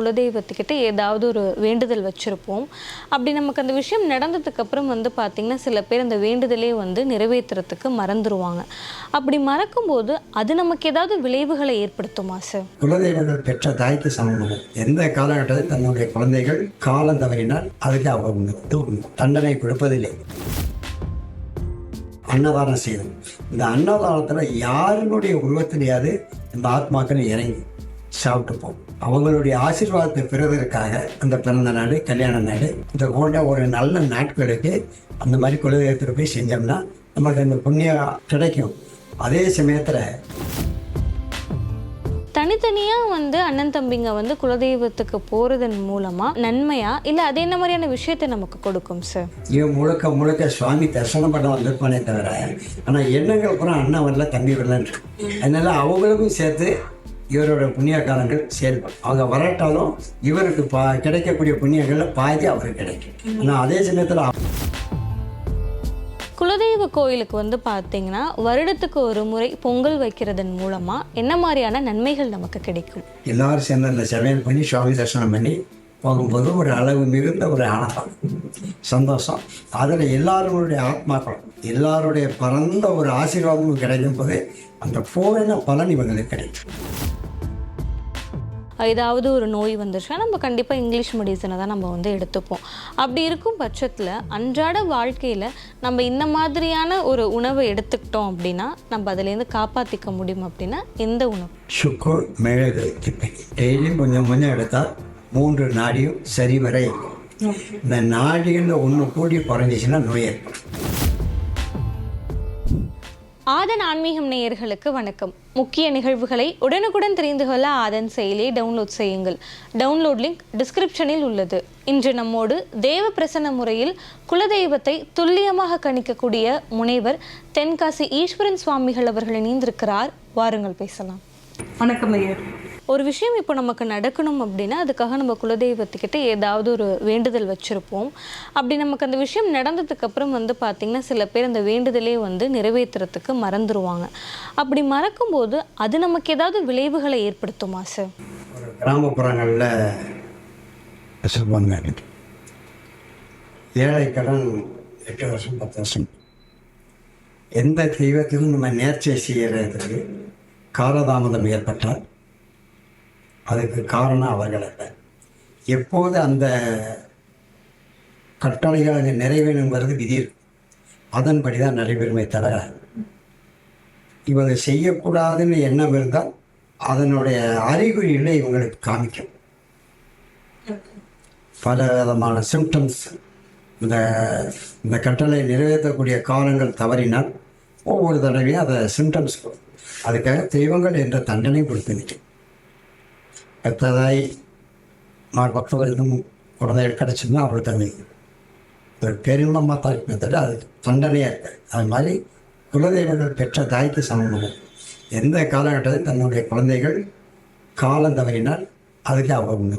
குலதெய்வத்துக்கிட்ட ஏதாவது ஒரு வேண்டுதல் வச்சுருப்போம். அப்படி நமக்கு அந்த விஷயம் நடந்ததுக்கு அப்புறம் வந்து பார்த்திங்கன்னா சில பேர் அந்த வேண்டுதலே வந்து நிறைவேற்றுறதுக்கு மறந்துடுவாங்க அப்படி மறக்கும்போது அது நமக்கு ஏதாவது விளைவுகளை ஏற்படுத்துமா சார்? குலதெய்வங்கள் பெற்ற தாய்க்கு சமம் எந்த காலகட்டத்தில் தன்னுடைய குழந்தைகள் காலம் தவறினால் அதுக்கு அவங்க தண்டனை கொடுப்பதில்லை. அன்னதானம் செய்யணும். இந்த அன்னதானத்தில் யாருடைய உருவத்திலேயாவது இந்த ஆத்மாக்கள் இறங்கி சாப்பிட்டு போகும் அவங்களுடைய ஆசீர்வாதத்தை பெறுவதற்காக அந்த பிறந்த நாடு கல்யாண நாடு இந்த போன்ற ஒரு நல்ல நாட்களுக்கு அந்த மாதிரி குலதெய்வத்தில் போய் செஞ்சோம்னா நமக்கு அந்த புண்ணியம் கிடைக்கும். அதே சமயத்தில் தனித்தனியாக வந்து அண்ணன் தம்பிங்க வந்து குலதெய்வத்துக்கு போகிறதன் மூலமாக நன்மையா இல்லை அது என்ன மாதிரியான விஷயத்தை நமக்கு கொடுக்கும் சார் இவன் முழுக்க முழுக்க சுவாமி தரிசனம் பண்ண வந்திருப்பானே தவிர ஆனால் எண்ணங்கள் பூரா அண்ணன் வரல தம்பி வரலன்னு அதனால அவங்களுக்கும் சேர்த்து இவரோட புண்ணிய காலங்கள் செயல்படும் அவங்க வரட்டாலும் இவருக்கு பா கிடைக்கக்கூடிய புண்ணியங்களில் பாதி அவருக்கு கிடைக்கும். ஆனால் அதே சமயத்தில் குலதெய்வ கோயிலுக்கு வந்து பார்த்தீங்கன்னா வருடத்துக்கு ஒரு முறை பொங்கல் வைக்கிறதன் மூலமாக என்ன மாதிரியான நன்மைகள் நமக்கு கிடைக்கும்? எல்லாரும் சேர்ந்து அந்த சமையல் பண்ணி சுவாமி தரிசனம் பண்ணி போகும்போது ஒரு அளவு மிகுந்த ஒரு ஆனந்தம் சந்தோஷம். அதில் எல்லாருடைய ஆத்மாக்களும் எல்லாருடைய பரந்த ஒரு ஆசீர்வாதமும் கிடைக்கும் போது அந்த போன பலன் இவங்களுக்கு கிடைக்கும். ஏதாவது ஒரு நோய் வந்துச்சுன்னா நம்ம கண்டிப்பாக இங்கிலீஷ் மெடிசனை தான் நம்ம வந்து எடுத்துப்போம். அப்படி இருக்கும் பட்சத்தில் அன்றாட வாழ்க்கையில் நம்ம இந்த மாதிரியான ஒரு உணவை எடுத்துக்கிட்டோம் அப்படின்னா நம்ம அதுலேருந்து காப்பாற்றிக்க முடியும் அப்படின்னா எந்த உணவு? சுக்கு மிளகு டெய்லியும் கொஞ்சம் கொஞ்சம் எடுத்தால் மூன்று நாடியும் சரிவரை இந்த நாடிகளில் ஒன்று கூடி குறைஞ்சிச்சுன்னா நோய் ஏற்படும். ஆதன் ஆன்மீகம் நேயர்களுக்கு வணக்கம். முக்கிய நிகழ்வுகளை உடனுக்குடன் தெரிந்து கொள்ள ஆதன் செயலியை டவுன்லோட் செய்யுங்கள். டவுன்லோட் லிங்க் டிஸ்கிரிப்ஷனில் உள்ளது. இன்று நம்மோடு தேவ பிரசன்ன முறையில் குலதெய்வத்தை துல்லியமாக கணிக்கக்கூடிய முனைவர் தென்காசி ஈஸ்வரன் சுவாமிகள் அவர்கள் இணைந்திருக்கிறார். வாருங்கள் பேசலாம். வணக்கம் ஐயா. ஒரு விஷயம் இப்போ நமக்கு நடக்கணும் அப்படின்னா அதுக்காக நம்ம குலதெய்வத்துக்கிட்ட ஏதாவது ஒரு வேண்டுதல் வச்சுருப்போம். அப்படி நமக்கு அந்த விஷயம் நடந்ததுக்கு அப்புறம் வந்து பார்த்திங்கன்னா சில பேர் அந்த வேண்டுதலே வந்து நிறைவேற்றுறதுக்கு மறந்துடுவாங்க அப்படி மறக்கும்போது அது நமக்கு ஏதாவது விளைவுகளை ஏற்படுத்துமா சார் கிராமப்புறங்களில் சொல்லுவாங்க ஏழை கடன் எட்டு வருஷம் பத்து வருஷம். எந்த தெய்வத்திலும் நம்ம நேர்ச்சை செய்கிறதுக்கு காலதாமதம் ஏற்பட்டால் அதுக்கு காரணம் அவர்கள் அல்ல. எப்போது அந்த கட்டளைகள் அது நிறைவேறுங்கிறது விதி அதன்படி தான் நடைபெறுமே தவிர இவங்க செய்யக்கூடாதுன்னு எண்ணம் இருந்தால் அதனுடைய அறிகுறிகளை இவங்களுக்கு காமிக்கும். பல விதமான சிம்டம்ஸ் இந்த இந்த கட்டளை நிறைவேற்றக்கூடிய காலங்கள் தவறினால் ஒவ்வொரு தடவையும் அதை சிம்டம்ஸ் அதுக்காக தெய்வங்கள் என்ற தண்டனை கொடுத்து நிற்கும் பெற்றதாய் நான் பக்தர்களும் குழந்தைகள் கிடச்சிருந்தா அவள் தன்மை ஒரு பெருமமாக தான் இருக்குமே அது தண்டனையாக இருக்குது அது மாதிரி குலதெய்வங்கள் பெற்ற தாய்க்கு சமம். எந்த காலகட்டத்தில் தன்னுடைய குழந்தைகள் காலம் தவறினால் அதுக்கு அவங்க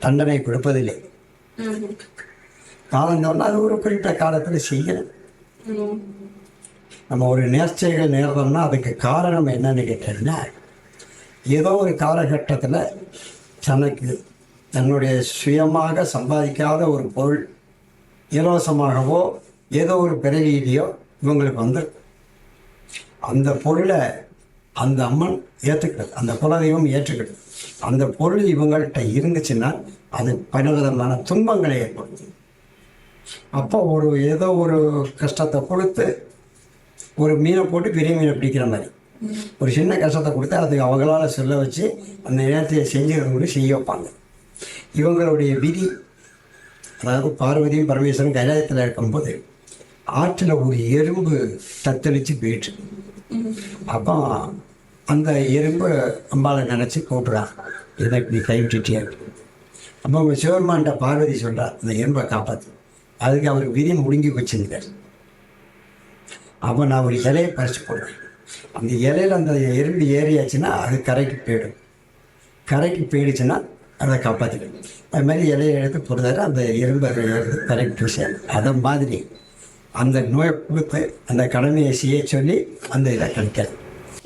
தண்டனை கொடுப்பதில்லை. காலம் தவறினா அது ஒரு குறிப்பிட்ட காலத்தில் செய்யணும் நம்ம ஒரு நேர்ச்சைகள் நேர்ந்தோம்னா அதுக்கு காரணம் என்னன்னு கேட்டீங்கன்னா ஏதோ ஒரு காலகட்டத்தில் தனக்கு தன்னுடைய சுயமாக சம்பாதிக்காத ஒரு பொருள் இலவசமாகவோ ஏதோ ஒரு பிறவியிலையோ இவங்களுக்கு வந்து அந்த பொருளை அந்த அம்மன் ஏற்றுக்கிறது அந்த குலதெய்வம் ஏற்றுக்கிறது. அந்த பொருள் இவங்கள்ட்ட இருந்துச்சுன்னா அது பலவிதமான துன்பங்களை ஏற்படுத்தும். அப்போ ஒரு ஏதோ ஒரு கஷ்டத்தை கொடுத்து ஒரு மீனை போட்டு பெரிய மீனை பிடிக்கிற மாதிரி. ஒரு சின்ன கஷ்டத்தை கொடுத்து அது அவங்களால சொல்ல வச்சு அந்த நேரத்தை செஞ்சுக்கிறவங்க செய்ய வைப்பாங்க. இவங்களுடைய விதி அதாவது பார்வதியும் பரமேஸ்வரன் கைலாயத்தில் இருக்கும்போது ஆற்றில் ஒரு எறும்பு தத்தளித்து போயிட்டு அப்போ அந்த எறும்பு அம்பாளை நினச்சி கூப்பிட்றான். எனக்கு நீ கைவிட்டுட்டியா அப்போ அவங்க சிவருமான்ட்ட பார்வதி சொல்கிறார் அந்த எறும்பை காப்பாற்று அதுக்கு அவருக்கு விதி முடிஞ்சு வச்சிருந்தார். அப்போ நான் ஒரு இலையை பறித்து போடுறேன். அந்த இலையில் அந்த எறும்பு ஏறியாச்சுன்னா அது கரைக்கு போயிடும். கரைக்கு போயிடுச்சுன்னா அதை காப்பாற்றிடும் அது மாதிரி இலையை எடுத்து பொறுத்தாரு அந்த இரும்பை எடுத்து கரைக்கு செய்யணும் அதை மாதிரி அந்த நோயை கொடுத்து அந்த கடமையை செய்ய சொல்லி அந்த இதை கிடைக்காது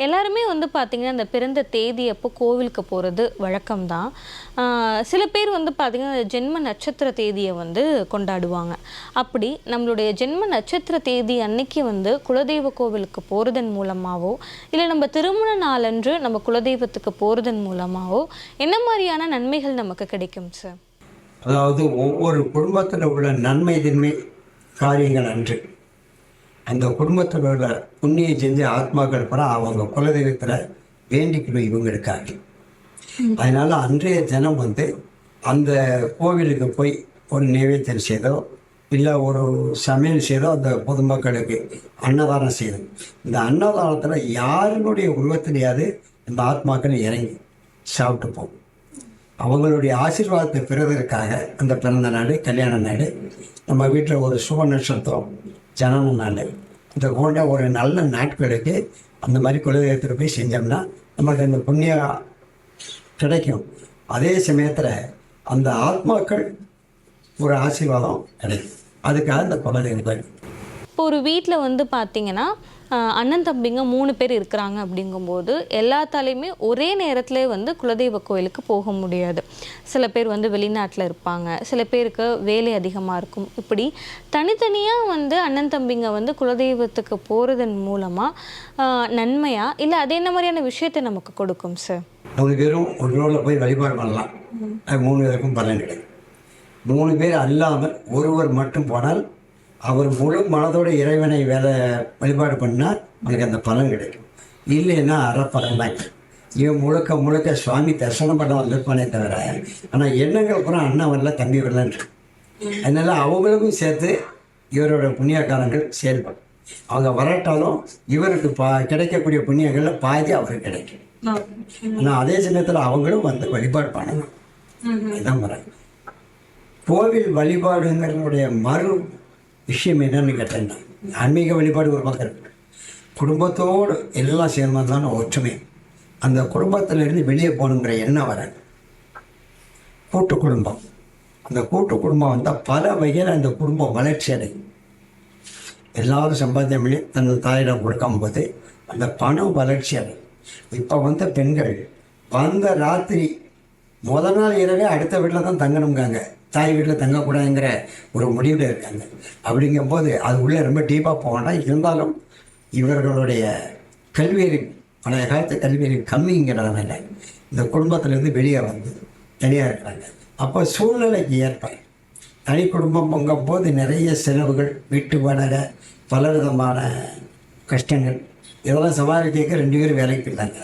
எல்லாருமே வந்து பார்த்திங்கன்னா இந்த பிறந்த தேதி அப்போ கோவிலுக்கு போகிறது வழக்கம்தான். தான் சில பேர் வந்து பார்த்திங்கன்னா ஜென்ம நட்சத்திர தேதியை வந்து கொண்டாடுவாங்க. அப்படி நம்மளுடைய ஜென்ம நட்சத்திர தேதி அன்னைக்கு வந்து குலதெய்வ கோவிலுக்கு போகிறதன் மூலமாகவோ இல்லை நம்ம திருமண நாளன்று நம்ம குலதெய்வத்துக்கு போகிறதன் மூலமாகவோ என்ன மாதிரியான நன்மைகள் நமக்கு கிடைக்கும் சார் அதாவது ஒவ்வொரு குடும்பத்தில் உள்ள நன்மை தின்மை காரியங்கள் அன்று. அந்த குடும்பத்தில் உள்ள புண்ணியம் செஞ்ச ஆத்மாக்கள் பூரா அவங்க குலதெய்வத்தில் வேண்டிக்கணும் இவங்களுக்காக. அதனால் அன்றைய தினம் வந்து அந்த கோவிலுக்கு போய் ஒரு நைவேத்தியம் செய்தோ இல்லை ஒரு சமையல் செய்தோ அந்த பொதுமக்களுக்கு அன்னதானம் செய்தோம். இந்த அன்னதானத்தில் யாருடைய உருவத்திலேயாவது இந்த ஆத்மாக்கள் இறங்கி சாப்பிட்டு போகும். அவங்களுடைய ஆசீர்வாதத்தை பெறுவதற்காக அந்த பிறந்த நாடு கல்யாண நாடு நம்ம வீட்டில் ஒரு சுப நட்சத்திரம் ஜனனம் நான் இந்த போன்ற ஒரு நல்ல நாட்களுக்கு அந்த மாதிரி குலதெய்வத்தில் போய் செஞ்சோம்னா நமக்கு அந்த புண்ணியம் கிடைக்கும். அதே சமயத்தில் அந்த ஆத்மாக்கள் ஒரு ஆசீர்வாதம் கிடைக்கும். அதுக்காக இந்த குலதெய்வம் இப்போ ஒரு வீட்டில் வந்து பார்த்தீங்கன்னா அண்ணன் தம்பிங்க மூணு பேர் இருக்கிறாங்க அப்படிங்கும்போது எல்லாத்தாலையுமே ஒரே நேரத்தில் வந்து குலதெய்வ கோயிலுக்கு போக முடியாது. சில பேர் வந்து வெளிநாட்டில் இருப்பாங்க. சில பேருக்கு வேலை அதிகமாக இருக்கும். இப்படி தனித்தனியாக வந்து அண்ணன் தம்பிங்க வந்து குலதெய்வத்துக்கு போகிறதன் மூலமாக நன்மையாக இல்லை அது என்ன மாதிரியான விஷயத்தை நமக்கு கொடுக்கும் சார் மூணு பேரும் ஒரு ரோடில் போய் வழிபாடு பண்ணலாம். மூணு பேருக்கும் பலன் கிடைக்கும். மூணு பேர் அல்லாமல் ஒருவர் மட்டும் போனால் அவர் முழு மனதோட இறைவனை வேலை வழிபாடு பண்ணால் அவனுக்கு அந்த பலன் கிடைக்கும். இல்லைன்னா அரை பலன் தான் இவன் முழுக்க முழுக்க சுவாமி தரிசனம் பண்ண வந்திருப்பானே தவிர ஆனால் எண்ணங்கள் பூரா அண்ணன் வரல தம்பி வரலன்னு. அதனால அவங்களுக்கும் சேர்த்து இவரோட புண்ணியக்காரங்கள் செயல்படும். அவங்க வரட்டாலும் இவருக்கு பா கிடைக்கக்கூடிய புண்ணியங்களில் பாதி அவருக்கு கிடைக்கும். ஆனால் அதே சமயத்தில் அவங்களும் வந்து வழிபாடு பண்ணணும். இதுதான் முறை. கோவில் வழிபாடுங்கிறனுடைய மறு விஷயம் என்னன்னு கேட்டேன்னா ஆன்மீக வழிபாடு ஒரு பக்கம் குடும்பத்தோடு எல்லாம் சேர்ந்தது தான் ஒற்றுமை. அந்த குடும்பத்திலிருந்து வெளியே போகணுங்கிற எண்ணம் வர. கூட்டு குடும்பம். அந்த கூட்டு குடும்பம் வந்தால் பல வகையில் அந்த குடும்பம் வளர்ச்சி அடையும். எல்லாரும் சம்பாத்தியம் பண்ணி தனது தாயிடம் கொடுக்கும்போது அந்த பணம் வளர்ச்சி அடையும். இப்போ வந்த பெண்கள் வந்த ராத்திரி முத நாள் இரவே அடுத்த வீட்டில் தான் தங்கணுங்காங்க தாய் வீட்டில் தங்கக்கூடாதுங்கிற ஒரு முடிவில் இருக்காங்க. அப்படிங்கும்போது அது உள்ளே ரொம்ப டீப்பாக போக இருந்தாலும் இவர்களுடைய கல்வியறிவு பழைய காலத்து கல்வியறிவு கம்மிங்கிறதுனால இந்த குடும்பத்திலேருந்து வெளியே வந்து தனியாக இருக்கிறாங்க. அப்போ சூழ்நிலைக்கு ஏற்ப தனி குடும்பம் பொங்கும் போது நிறைய செலவுகள் வீட்டு வளர பலவிதமான கஷ்டங்கள். இதெல்லாம் சமாளிக்க ரெண்டு பேரும் வேலைக்கு போயிட்டாங்க.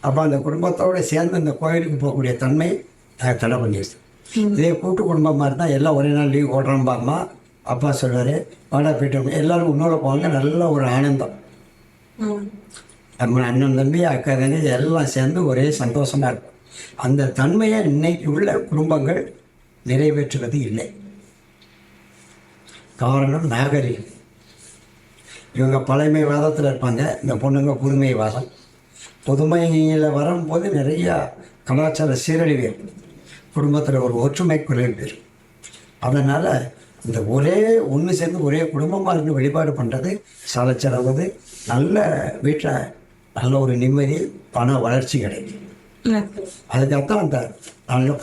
அப்போ அந்த குடும்பத்தோடு சேர்ந்து இந்த கோயிலுக்கு போகக்கூடிய தன்மை நாங்கள் தடை பண்ணிடுச்சு இதே கூட்டு குடும்பமாக இருந்தால் எல்லாம் ஒரே நாள் லீவ் ஓடுறோம்பாம்மா அப்பா சொல்வார் வாடா போயிட்டு. எல்லாரும் முன்னோட போவாங்க. நல்ல ஒரு ஆனந்தம். நம்ம அண்ணன் தம்பி அக்கா தங்கச்சி எல்லாம் சேர்ந்து ஒரே சந்தோஷமாக இருக்கும். அந்த தன்மையை இன்னைக்கு உள்ள குடும்பங்கள் நிறைவேற்றுவது இல்லை. காரணம் நாகரிகம். இவங்க பழமை வாதத்தில் இருப்பாங்க. இந்த பொண்ணுங்க புதுமை வாதம். புதுமையில் வரும்போது நிறையா கலாச்சார சீரழிவு ஏற்படுது குடும்பத்தில் ஒரு ஒற்றுமை குறைவு அதனால் இந்த ஒரே ஒன்று சேர்ந்து ஒரே குடும்பமாக இருந்து வழிபாடு பண்ணுறது சலச்சரவது நல்ல வீட்டில் நல்ல ஒரு நிம்மதி பண வளர்ச்சி கிடைக்கும். அதுக்காகத்தான் அந்த நல்ல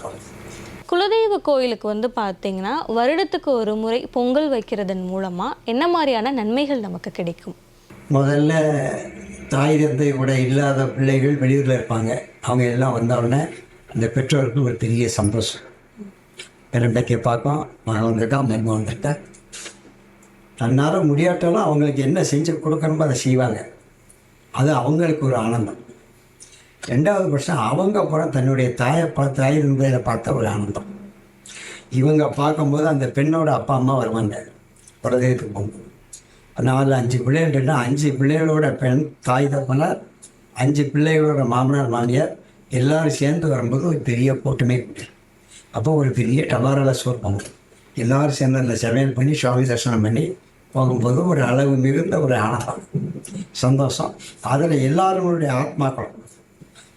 குலதெய்வ கோயிலுக்கு வந்து பார்த்தீங்கன்னா வருடத்துக்கு ஒரு முறை பொங்கல் வைக்கிறதன் மூலமாக என்ன மாதிரியான நன்மைகள் நமக்கு கிடைக்கும்? முதல்ல தாய் தந்தை கூட இல்லாத பிள்ளைகள் வெளியூரில் இருப்பாங்க. அவங்க எல்லாம் வந்தவுடனே அந்த பெற்றோருக்கு ஒரு பெரிய சந்தோஷம். பெரும்பைக்கு பார்ப்போம். மகன் வந்துட்டா மருமகன் வந்துட்டா தன்னால் முடியாட்டாலும் அவங்களுக்கு என்ன செஞ்சு கொடுக்கணுமோ அதை செய்வாங்க. அது அவங்களுக்கு ஒரு ஆனந்தம். ரெண்டாவது பட்சம் அவங்க படம் தன்னுடைய தாயை பார்த்து தாய் இருந்ததில் பார்த்த ஒரு ஆனந்தம். இவங்க பார்க்கும்போது அந்த பெண்ணோட அப்பா அம்மா வருவாங்க. பிரதேசத்துக்கு போகும்போது. நாலு அஞ்சு பிள்ளைகள் அஞ்சு பிள்ளைகளோட பெண் தாய் தப்பனார் அஞ்சு பிள்ளைகளோட மாமனார் மாமியார் எல்லாரும் சேர்ந்து வரும்போது ஒரு பெரிய கூட்டமே அப்போ ஒரு பெரிய டபாரால ஸ்டோர் பண்ணும் எல்லாரும் சேர்ந்து அந்த சமையல் பண்ணி சுவாமி தரிசனம் பண்ணி போகும்போது ஒரு அளவு மிகுந்த ஒரு ஆனந்தம் சந்தோஷம். அதில் எல்லாருடைய ஆத்மாக்களும்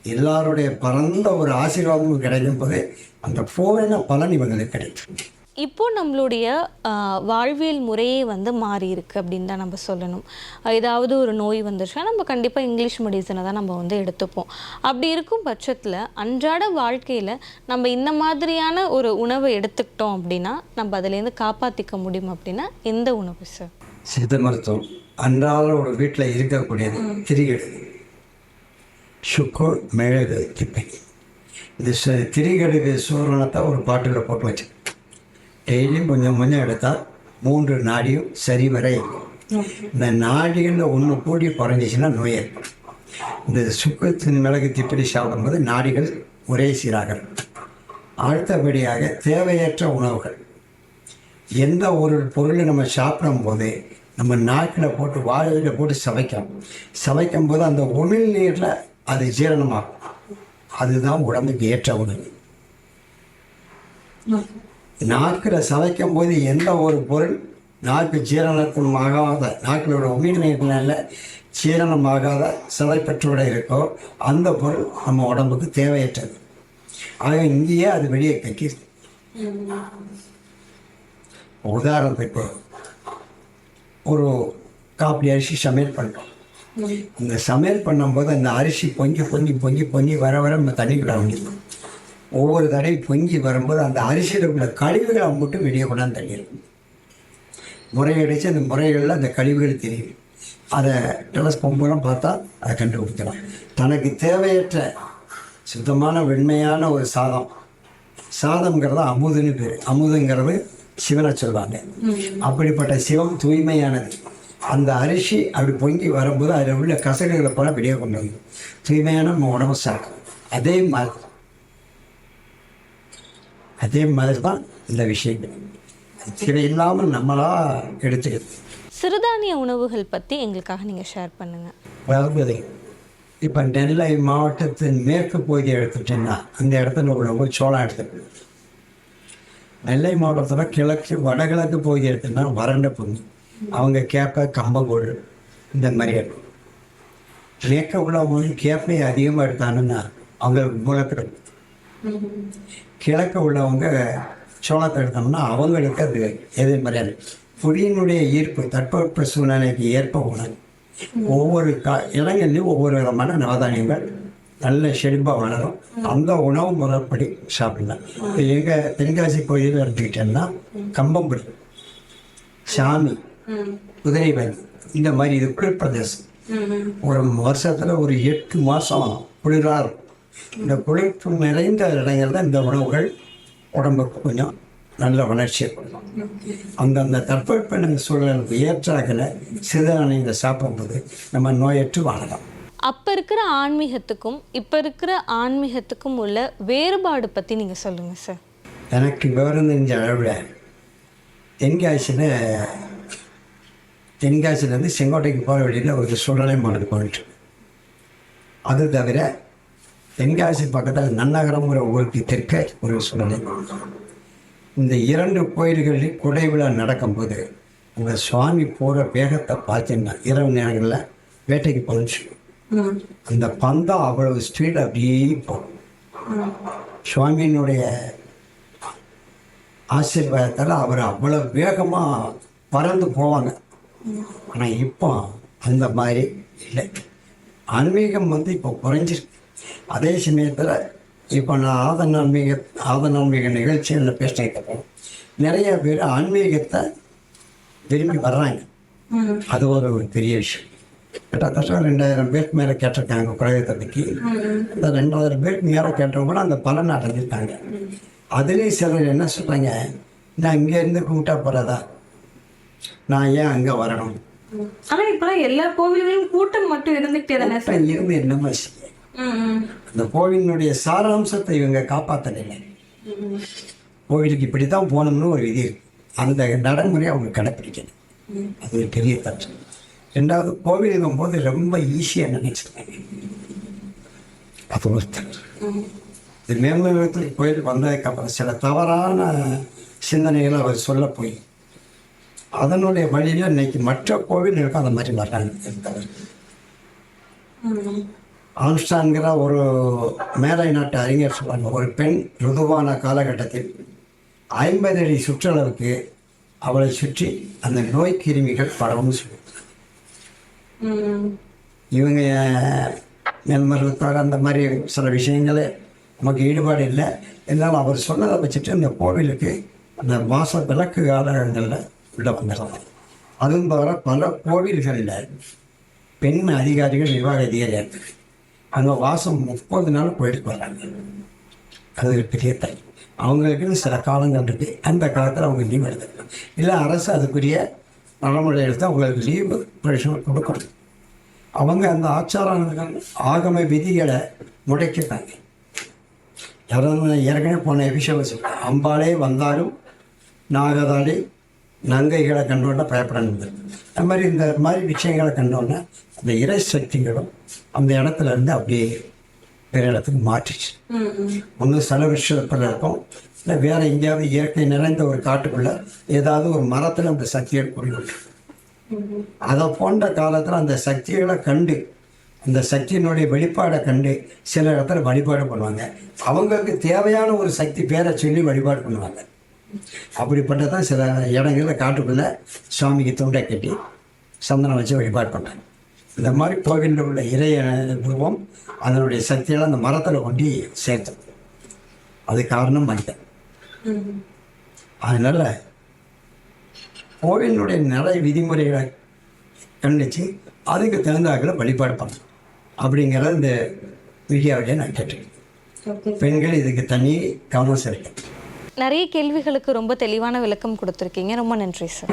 எல்லாருடைய பரந்த ஒரு ஆசீர்வாதமும் கிடைக்கும் போது அந்த பூரண பலன் இவங்களுக்கு கிடைக்கும். இப்போ நம்மளுடைய வாழ்வியல் முறையே வந்து மாறி இருக்கு அப்படின்னு தான் நம்ம சொல்லணும். ஏதாவது ஒரு நோய் வந்துருச்சுன்னா நம்ம கண்டிப்பாக இங்கிலீஷ் மெடிசனை தான் நம்ம வந்து எடுத்துப்போம். அப்படி இருக்கும் பட்சத்தில் அன்றாட வாழ்க்கையில் நம்ம இந்த மாதிரியான ஒரு உணவை எடுத்துக்கிட்டோம் அப்படின்னா நம்ம அதுலேருந்து காப்பாற்றிக்க முடியும் அப்படின்னா எந்த உணவு சார் சித்த மருத்துவம். அன்றாட ஒரு வீட்டில் இருக்கக்கூடியது திரிகடு. சுக்கு மிளகு திப்பை இது திரிகடுகு சூரணத்தை ஒரு பாட்டில் போட்டு வச்சு டெய்லியும் கொஞ்சம் கொஞ்சம் எடுத்தால் மூன்று நாடியும் சரிவர இருக்கும். இந்த நாடிகளில் ஒன்று கூடி குறைஞ்சிச்சின்னா நோய் ஏற்படும். இந்த சுக்கு மிளகு திப்படி சாப்பிடும்போது நாடிகள் ஒரே சீராக அடுத்தபடியாக தேவையற்ற உணவுகள். எந்த ஒரு பொருளை நம்ம சாப்பிடும்போது நம்ம நாக்கில் போட்டு வாயில் போட்டு சவைக்கிறோம் சவைக்கும் போது அந்த உமிழ் நீரில் அது ஜீரணமாகும். அதுதான் உடம்புக்கு ஏற்ற உணவு. நாக்கில் சவைக்கும் போது எந்த ஒரு பொருள் நாக்கு ஜீரணமாகாத நாக்கிலோட உமிழ் நீரினால ஜீரணமாகாத சதைப்பற்றோட இருக்கோ அந்த பொருள் நம்ம உடம்புக்கு தேவையற்றது. ஆக இங்கேயே அது வெளியே கக்கிது. உதாரணத்துக்கு ஒரு காப்பி அரிசி சமையல் பண்ணுறோம் இந்த சமையல் பண்ணும்போது அந்த அரிசி பொங்கி பொங்கி பொங்கி பொங்கி வர வர நம்ம தண்ணி விட வேண்டியது ஒவ்வொரு தடவை பொங்கி வரும்போது அந்த அரிசியில் உள்ள கழிவுகளை மட்டும் வெளியே கொண்டாந்து தள்ளியிருக்கும் முறையடிச்சு அந்த முறைகளில் அந்த கழிவுகள் தெரியும். அதை டெலஸ்கோப் மூலம் பார்த்தா அதை கண்டுபிடிக்கலாம். தனக்கு தேவையற்ற சுத்தமான வெண்மையான ஒரு சாதம். சாதம்ங்கிறது அமுதுன்னு பேர். அமுதுங்கிறது சிவனை சொல்லுவாங்க அப்படிப்பட்ட சிவம் தூய்மையானது. அந்த அரிசி அப்படி பொங்கி வரும்போது அதில் உள்ள கசடுகளை போல வெளியே கொண்டு வந்து தூய்மையான நம்ம உடம்பு சாக்கும் அதே மாதிரி அதே மாதிரி தான் இந்த விஷயங்கள் இதை இல்லாமல் நம்மளா எடுத்துக்கிறது சிறுதானிய உணவுகள் பற்றி எங்களுக்காக நீங்கள் ஷேர் பண்ணுங்கள் அதாவது இப்போ நெல்லை மாவட்டத்தின் மேற்கு பகுதி எடுத்துட்டீங்கன்னா அந்த இடத்துல உள்ளவங்க சோளம் எடுத்துக்கணும். நெல்லை மாவட்டத்தில் கிழக்கு வடகிழக்கு பகுதி எடுத்தோம்னா வறண்ட பகுதி. அவங்க கேப்ப கம்பங்கூழ் இந்த மாதிரி இருக்கும் மேற்க உள்ளவங்க கேப்பை அதிகமாக எடுத்தாங்கன்னா அவங்களுக்கு முளைப்பிடும் கிழக்க உள்ளவங்க சோளத்தை எடுத்தோம்னா அவங்களுக்கு அது எதிர்மறையாது புவியினுடைய ஈர்ப்பு தட்பவெப்ப சூழ்நிலைக்கு ஏற்ப உணவு. ஒவ்வொரு கா இடங்கள்லையும் ஒவ்வொரு விதமான நவதானியங்கள் நல்ல செழிப்பாக வளரும். அந்த உணவு முறைப்படி சாப்பிடலாம். இப்போ எங்கள் தென்காசி கோயிலில் எடுத்துக்கிட்டோம்னா கம்பம்புரி சாமி குதிரைவலி இந்த மாதிரி இது குளிர் பிரதேசம். ஒரு வருஷத்தில் ஒரு எட்டு மாதம் குளிராக இருக்கும். இந்த குளிர்ப்பு நிறைந்த இடங்கள்ல இந்த உணவுகள் உடம்புக்கு கொஞ்சம் நல்ல வளர்ச்சியை கொடுக்கும். அந்தந்த தட்பவெப்பநிலை சூழலுக்கு ஏற்றாகல சிறுதானியங்களை சாப்பிடும்போது நம்ம நோயற்று வாழலாம். அப்போ இருக்கிற ஆன்மீகத்துக்கும் இப்போ இருக்கிற ஆன்மீகத்துக்கும் உள்ள வேறுபாடு பற்றி நீங்கள் சொல்லுங்கள் சார் எனக்கு விவரம் தெரிஞ்ச அளவில் தென்காசியில் தென்காசிலேருந்து செங்கோட்டைக்கு போகிற வழியில் ஒரு சுடலை மாடு போயிட்டு அது தவிர தென்காசி பக்கத்தில் நன்னகரம்ங்கிற ஊருக்கு தெற்க ஒரு சுடலை இந்த இரண்டு கோயில்களில் குடை விழா நடக்கும்போது அந்த சுவாமி போகிற வேகத்தை பார்த்தீங்கன்னா இரவு நேரங்களில் வேட்டைக்கு போச்சு அந்த பந்தம் அவ்வளவு ஸ்பீட் அப்படியே போகும். சுவாமியினுடைய ஆசீர்வாதத்தால் அவர் அவ்வளோ வேகமாக பறந்து போவாங்க. ஆனால் இப்போ அந்த மாதிரி இல்லை. ஆன்மீகம் வந்து இப்போ குறைஞ்சிருக்கு. அதே சமயத்தில் இப்போ நான் ஆதன் ஆன்மீக ஆதன் ஆன்மீக நிகழ்ச்சிகளில் பேசினதுக்கு நிறைய பேர் ஆன்மீகத்தை விரும்பி வர்றாங்க. அது ஒரு ஒரு பெரிய விஷயம். கிட்டத்தட்ட ரெண்டாயிரம் பேருக்கு மேலே கேட்டிருக்காங்க பற்றி அந்த ரெண்டாயிரம் பேருக்கு மேலே கேட்டவங்க கூட அந்த பலனை அடைஞ்சிருக்காங்க. அதுலேயும் சிலர் என்ன சொல்கிறாங்க நான் இங்கேருந்து கும்பிட்டா போகிறதா நான் ஏன் அங்கே வரணும்? ஆனா இப்பெல்லாம் எல்லா கோவில்களிலும் கூட்டம் மட்டும் இருந்துகிட்டே தானே இருந்து என்னமா செய்ய அந்த கோவிலினுடைய சாராம்சத்தை இவங்க காப்பாற்றலை கோவிலுக்கு இப்படி தான் போகணும்னு ஒரு விதி இருக்கு. அந்த நடைமுறையை அவங்க கடைப்பிடிக்கணும். அது ஒரு பெரிய தற்று ரெண்டாவது கோவிலுக்கும் போது ரொம்ப ஈஸியாக நினைச்சிருக்காங்க. அது ஒரு தற்று இது மேல்நிலத்தில் கோயிலுக்கு வந்ததுக்கப்புறம் சில தவறான சிந்தனைகளை அவர் சொல்ல போய் அதனுடைய வழியில் இன்னைக்கு மற்ற கோவில்களுக்கு அந்த மாதிரி வர்றாங்க தவிர ஆம்ஸ்டான்கிற ஒரு மேலை நாட்டு அறிஞர் சொல்லுவாங்க ஒரு பெண் ருதுவான காலகட்டத்தில் ஐம்பது அடி சுற்றளவுக்கு அவளை சுற்றி அந்த நோய் கிருமிகள் பரவும் சொல்லுவாங்க இவங்க மருத்துவர் அந்த மாதிரி சில விஷயங்களே நமக்கு ஈடுபாடு இல்லை. இருந்தாலும் அவர் சொன்னதை வச்சுட்டு இந்த கோவிலுக்கு அந்த மாத விளக்கு காலங்களில் உள்ள வந்துடலாம் அதுவும் தவிர பல கோவில்களில் பெண் அதிகாரிகள் நிர்வாக அதிகாரிகள் அங்கே வாசம் முப்பது நாள் போயிட்டு வர்றாங்க அது ஒரு பெரிய தை அவங்களுக்கு சில காலங்கள் இருக்குது அந்த காலத்தில் அவங்க லீவ் எடுத்துக்கலாம் இல்லை அரசு அதுக்குரிய நடைமுறை எடுத்து அவங்களுக்கு லீவு பிரஷர் கொடுக்கணும். அவங்க அந்த ஆச்சாரங்கள் ஆகம விதிகளை முடைக்கிறாங்க யாராவது ஏற்கனவே போன எபிஷேகம் அம்பாலே அம்பாளே வந்தாலும் நாகதாடி நங்கைகளை கண்டோன்னா பயப்படணும். அது மாதிரி இந்த மாதிரி விஷயங்களை கண்டோன்னா அந்த இறை சக்திகளும் அந்த இடத்துல இருந்து அப்படியே வேறு இடத்துக்கு மாற்றிச்சு. ஒன்று சில விஷயத்தில் இருக்கும் இல்லை வேறு எங்கேயாவது இயற்கை நிறைந்த ஒரு காட்டுக்குள்ள ஏதாவது ஒரு மரத்தில் அந்த சக்திகள் புரியும் அதை போன்ற காலத்தில் அந்த சக்திகளை கண்டு அந்த சக்தியினுடைய வெளிப்பாடை கண்டு சில இடத்துல வழிபாடு பண்ணுவாங்க. அவங்களுக்கு தேவையான ஒரு சக்தி பேரை சொல்லி வழிபாடு பண்ணுவாங்க. அப்படிப்பட்டதான் சில இடங்களில் காட்டுக்குள்ளே சுவாமிக்கு துண்டை கட்டி சந்தனம் வச்சு வழிபாடு பண்ணுறாங்க இந்த மாதிரி கோவிலில் உள்ள இறைய உருவம் அதனுடைய சக்தியெல்லாம் அந்த மரத்தில் கொண்டு சேர்த்தோம். அது காரணம் மனிதன். அதனால் கோவிலினுடைய நடை விதிமுறைகளை கண்டித்து அதுக்கு தகுந்தாக்கில் வழிபாடு பண்ணணும். அப்படிங்கிற இந்த வீடியோவிலே நான் கேட்டிருக்கேன் பெண்கள் இதுக்கு தனி கவனம் செலுத்தணும். நிறைய கேள்விகளுக்கு ரொம்ப தெளிவான விளக்கம் கொடுத்துருக்கீங்க. ரொம்ப நன்றி சார்.